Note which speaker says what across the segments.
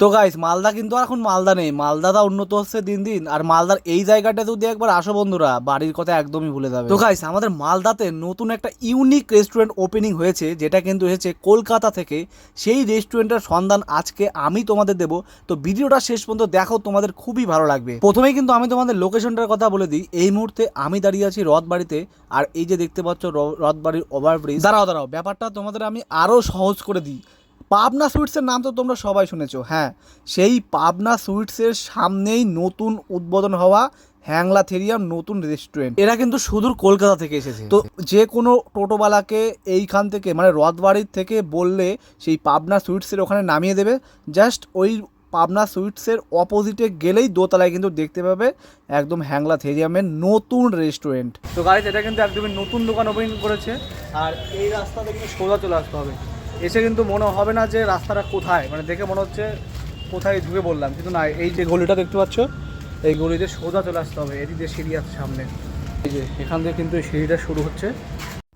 Speaker 1: তো গাইস মালদা কিন্তু আর এখন মালদা নেই। মালদাটা উন্নত হচ্ছে দিন দিন। আর মালদার এই জায়গাটা যদি একবার আসো বন্ধুরা, বাড়ির কথা একদমই ভুলে যাবে। তো গাইস আমাদের মালদাতে নতুন একটা ইউনিক রেস্টুরেন্ট ওপেনিং হয়েছে, যেটা কিন্তু এসেছে কলকাতা থেকে। সেই রেস্টুরেন্টের সন্ধান আজকে আমি তোমাদের দেব। তো ভিডিওটা শেষ পর্যন্ত দেখো, তোমাদের খুবই ভালো লাগবে। প্রথমেই কিন্তু আমি তোমাদের লোকেশনটার কথা বলে দিই। এই মুহূর্তে আমি দাঁড়িয়ে আছি রথবাড়িতে আর এই যে দেখতে পাচ্ছ রথবাড়ির ওভারব্রিজ দাঁড়াও দাঁড়াও, ব্যাপারটা তোমাদের আমি আরও সহজ করে দিই। পাবনা সুইটসের নাম তো তোমরা সবাই শুনেছো হ্যাঁ। সেই পাবনা সুইটসের সামনেই নতুন উদ্বোধন হওয়া হ্যাংলা থেরিয়াম নতুন রেস্টুরেন্ট। এরা কিন্তু সুদূর কলকাতা থেকে এসেছে। তো যে কোনো টোটোওয়ালাকে এইখান থেকে মানে রথবাড়ির থেকে বললে সেই পাবনা সুইটসের ওখানে নামিয়ে দেবে। জাস্ট ওই পাবনা সুইটসের অপোজিটে গেলেই দোতলায় কিন্তু দেখতে পাবে একদম হ্যাংলা থেরিয়ামের নতুন রেস্টুরেন্ট। তো গাড়ি এটা কিন্তু একদমই নতুন দোকান ওপেন করেছে। আর এই রাস্তাতে কিন্তু সোজা চলে আসতে হবে। এসে কিন্তু মনে হবে না যে রাস্তাটা কোথায়। মানে দেখে মনে হচ্ছে কোথায় ঢুকে বললাম কিন্তু না, এই যে গলিটা দেখতে পাচ্ছ, এই গলিতে সোজা চলে আসতে হবে। এদিক দিয়ে সিঁড়ি আছে সামনে। এই যে, এখান থেকে কিন্তু সিঁড়িটা শুরু হচ্ছে।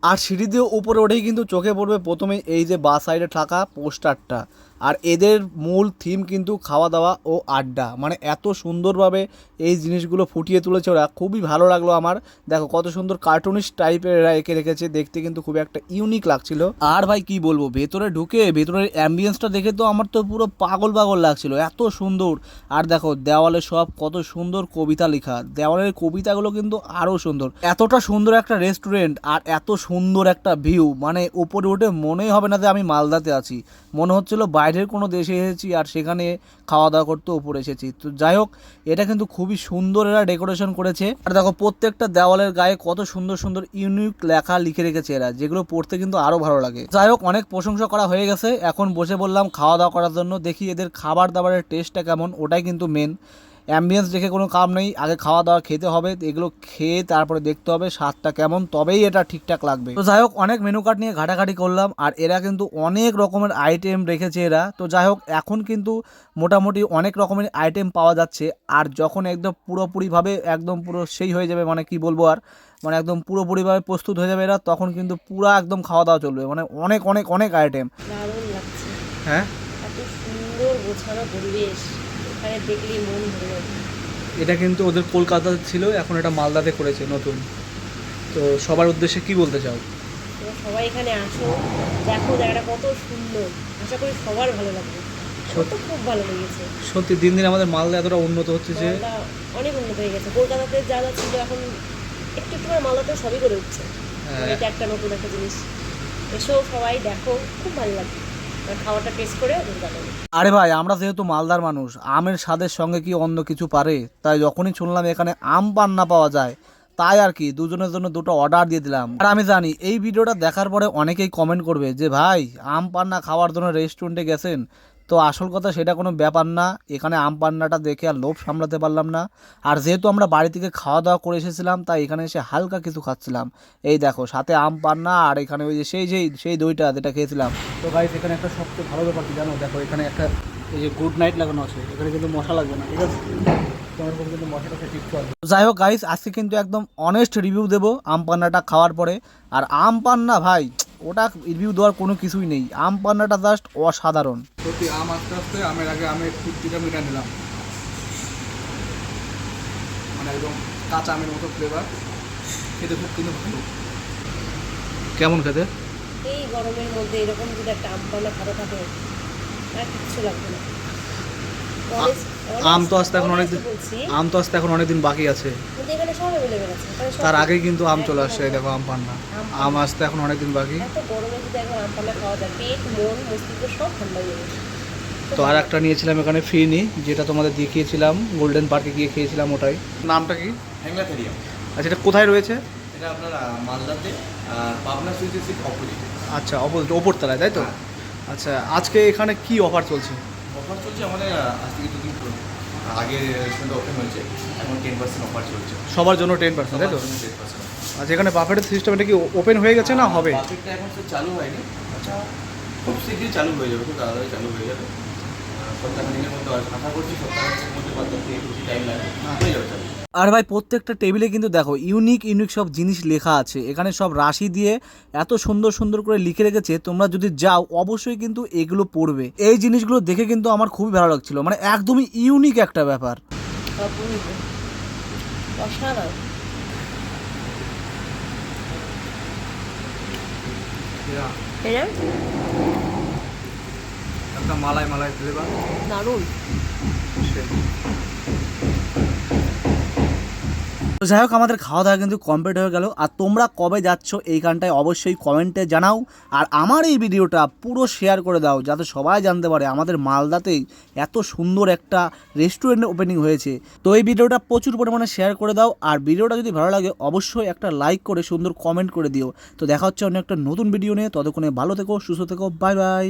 Speaker 1: আর সিঁড়ি দিয়ে উপরে ওঠেই কিন্তু চোখে পড়বে প্রথমে এই যে বা সাইডে থাকা পোস্টারটা। আর এদের মূল থিম কিন্তু খাওয়া দাওয়া ও আড্ডা। মানে এত সুন্দরভাবে এই জিনিসগুলো ফুটিয়ে তুলেছে ওরা। খুবই ভালো লাগল আমার। দেখো, কত সুন্দর কার্টুনিস্ট টাইপের এরা এঁকে রেখেছে। দেখতে কিন্তু খুবই একটা ইউনিক লাগছিল। আর ভাই, কি বলব? ভেতরে ঢুকে, ভেতরের অ্যাম্বিয়েন্সটা দেখে তো আমার তো পুরো পাগল পাগল লাগছিল। এত সুন্দর। আর দেখো, দেওয়ালে সব কত সুন্দর কবিতা লেখা। দেওয়ালের কবিতাগুলো কিন্তু আরও সুন্দর। এতটা সুন্দর একটা রেস্টুরেন্ট আর এত সুন্দর একটা ভিউ মানে উপরে উঠে মনেই হবে না যে আমি মালদাতে আছি। মনে হচ্ছিল বাইরের কোনো দেশে এসেছি আর সেখানে খাওয়া দাওয়া করতে উপরে এসেছি। তো যাই হোক, এটা কিন্তু খুবই সুন্দর এরা ডেকোরেশন করেছে। আর দেখো, প্রত্যেকটা দেওয়ালের গায়ে কত সুন্দর সুন্দর ইউনিক লেখা লিখে রেখেছে এরা, যেগুলো পড়তে কিন্তু আরও ভালো লাগে। যাই হোক, অনেক প্রশংসা করা হয়ে গেছে। এখন বসে বললাম খাওয়া দাওয়া করার জন্য। দেখি এদের খাবার দাবারের টেস্টটা কেমন, ওটাই কিন্তু মেন অ্যাম্বিয়েন্স দেখে কোনো কাম নেই আগে খাওয়া দাওয়া খেতে হবে এগুলো খেয়ে তারপরে দেখতে হবে স্বাদটা কেমন তবেই এটা ঠিকঠাক লাগবে। তো যাই হোক অনেক মেনু কার্ড নিয়ে ঘাটাঘাটি করলাম আর এরা কিন্তু অনেক রকমের আইটেম রেখেছে এরা। তো যাই হোক এখন কিন্তু মোটামুটি অনেক রকমের আইটেম পাওয়া যাচ্ছে আর যখন একদম পুরোপুরিভাবে একদম পুরো সেই হয়ে যাবে মানে কি বলব আর মানে একদম পুরোপুরিভাবে প্রস্তুত হয়ে যাবে এরা তখন কিন্তু পুরা একদম খাওয়া দাওয়া চলবে মানে অনেক অনেক অনেক আইটেম হ্যাঁ?
Speaker 2: এত সুন্দর গোছানো পরিবেশ। এখানে দেখলেই মন ভরে যাবে
Speaker 1: এটা কিন্তু ওদের কলকাতা ছিল এখন এটা মালদাতে করেছে নতুন। তো সবার উদ্দেশ্যে কি বলতে চাও?
Speaker 2: সবাই এখানে আসো দেখো জায়গাটা কত সুন্দর। আশা করি সবার ভালো লাগবে। তো খুব ভালো লেগেছে।
Speaker 1: সত্যি দিন দিন আমাদের মালদা এতটা উন্নত হচ্ছে যে
Speaker 2: অনেক উন্নত হয়ে গেছে। কলকাতাতে যা যা ছিল এখন একটু একটু করে মালদাতে সবই করে উঠছে।
Speaker 1: হ্যাঁ।
Speaker 2: এটা একটা নতুন একটা জিনিস। এসো সবাই দেখো খুব ভালো লাগবে। খাওয়াটা টেস্ট করে
Speaker 1: আরে ভাই, আমরা যেহেতু মালদার মানুষ, আমের স্বাদের সঙ্গে কি অন্য কিছু পারে? তাই যখনই শুনলাম এখানে আম পান্না পাওয়া যায়, তাই আর কি দুজনের জন্য দুটো অর্ডার দিয়ে দিলাম। আর আমি জানি, এই ভিডিওটা দেখার পরে অনেকেই কমেন্ট করবে যে, ভাই, আম পান্না খাওয়ার জন্য রেস্টুরেন্টে গেছেন তো আসল কথা সেটা কোনো ব্যাপার না। এখানে আম পান্নাটা দেখে আর লোভ সামলাতে পারলাম না। আর যেহেতু আমরা বাড়ি থেকে খাওয়া দাওয়া করে এসেছিলাম, তাই এখানে এসে হালকা কিছু খাচ্ছিলাম। এই দেখো, সাথে আম পান্না আর এখানে ওই যে সেই যেই, সেই দইটা যেটা খেয়েছিলাম। তো গাইস এখানে একটা সবচেয়ে ভালো ব্যাপার কি জানো? দেখো, এখানে একটা এই যে গুড নাইট লাগানো আছে। এখানে কিন্তু মশা লাগবে না, ঠিক আছে? যাই হোক গাইস আজকে কিন্তু একদম অনেস্ট রিভিউ দেবো আম পান্নাটা খাওয়ার পরে। আর আম পান্না ভাই ওটা রিভিউ দেওয়ার কোনো কিছুই নেই। আম পান্নাটা জাস্ট অসাধারণ।
Speaker 3: সত্যি আম আস্তে আস্তে আমের আগে আমের ফুটিটা মিটা নিলাম। মানে একদম কাঁচা আমের মতো ফ্লেভার খেতে খুব কিন্তু ভালো।
Speaker 1: কেমন খেতে?
Speaker 2: এই গরমের মধ্যে এরকম যদি একটা আম পান্না খাওয়া থাকে আর কিচ্ছু লাগবে না।
Speaker 1: আম তো আসতে এখন অনেকদিন আম তো আসতে এখন অনেকদিন বাকি আছে। তার। আগেই কিন্তু আম চলে আসছে দেখো আম পান্না।
Speaker 2: আম
Speaker 1: আসতে এখন অনেকদিন বাকি। তো আর একটা নিয়েছিলাম এখানে ফিরনি যেটা তোমাদের দেখিয়েছিলাম গোল্ডেন পার্কে গিয়ে খেয়েছিলাম ওটাই। নামটা কি? আচ্ছা এটা কোথায় রয়েছে?
Speaker 4: এটা আপনার মালদাতে পাবনা সুইচের অপোজিট।
Speaker 1: আচ্ছা অপোজিট ওপর তলায় তাই তো?
Speaker 4: হ্যাঁ।
Speaker 1: আচ্ছা আজকে এখানে কি অফার চলছে?
Speaker 4: অফার চলছে আমাদের আজ থেকে দুদিন আগে রেস্টুরেন্ট ওপেন হয়েছে এখন টেন পার্সেন্ট অফার চলছে।
Speaker 1: সবার জন্য টেন পার্সেন্ট তাই তো?
Speaker 4: টেন পার্সেন্ট
Speaker 1: আচ্ছা এখানে বাফেটের সিস্টেম এটা কি ওপেন হয়ে গেছে না হবে?
Speaker 4: বাফেটটা এখন তো চালু হয়নি। আচ্ছা খুব শীঘ্রই চালু হয়ে যাবে খুব তাড়াতাড়ি চালু হয়ে যাবে। সপ্তাহখানেকের মধ্যে আশা করছি সপ্তাহের মধ্যে বাদ টাইম লাগবে।
Speaker 1: হয়ে
Speaker 4: যাবে চালু।
Speaker 1: আর ভাই প্রত্যেকটা টেবিলে কিন্তু দেখো ইউনিক ইউনিক সব জিনিস লেখা আছে। এখানে সব রাশি দিয়ে এত সুন্দর সুন্দর করে লিখে রেখেছে তোমরা যদি যাও অবশ্যই কিন্তু এগুলো পড়বে। এই জিনিসগুলো দেখে কিন্তু আমার খুবই ভালো লাগছিল। মানে একদমই ইউনিক একটা ব্যাপার।
Speaker 3: মালাই মালাই ফ্লেভার।
Speaker 2: দারুণ।
Speaker 1: তো যাই হোক, আমাদের খাওয়া দাওয়া কিন্তু কমপ্লিট হয়ে গেল। আর তোমরা কবে যাচ্ছ এইখানটায় অবশ্যই কমেন্টে জানাও। আর আমার এই ভিডিওটা পুরো শেয়ার করে দাও, যাতে সবাই জানতে পারে আমাদের মালদাতেই এত সুন্দর একটা রেস্টুরেন্ট ওপেনিং হয়েছে। তো এই ভিডিওটা প্রচুর পরিমাণে শেয়ার করে দাও, আর ভিডিওটা যদি ভালো লাগে, অবশ্যই একটা লাইক করে সুন্দর কমেন্ট করে দিও। তো দেখা হচ্ছে অন্য একটা নতুন ভিডিও নিয়ে, ততক্ষণে ভালো থেকো, সুস্থ থেকো বাই বাই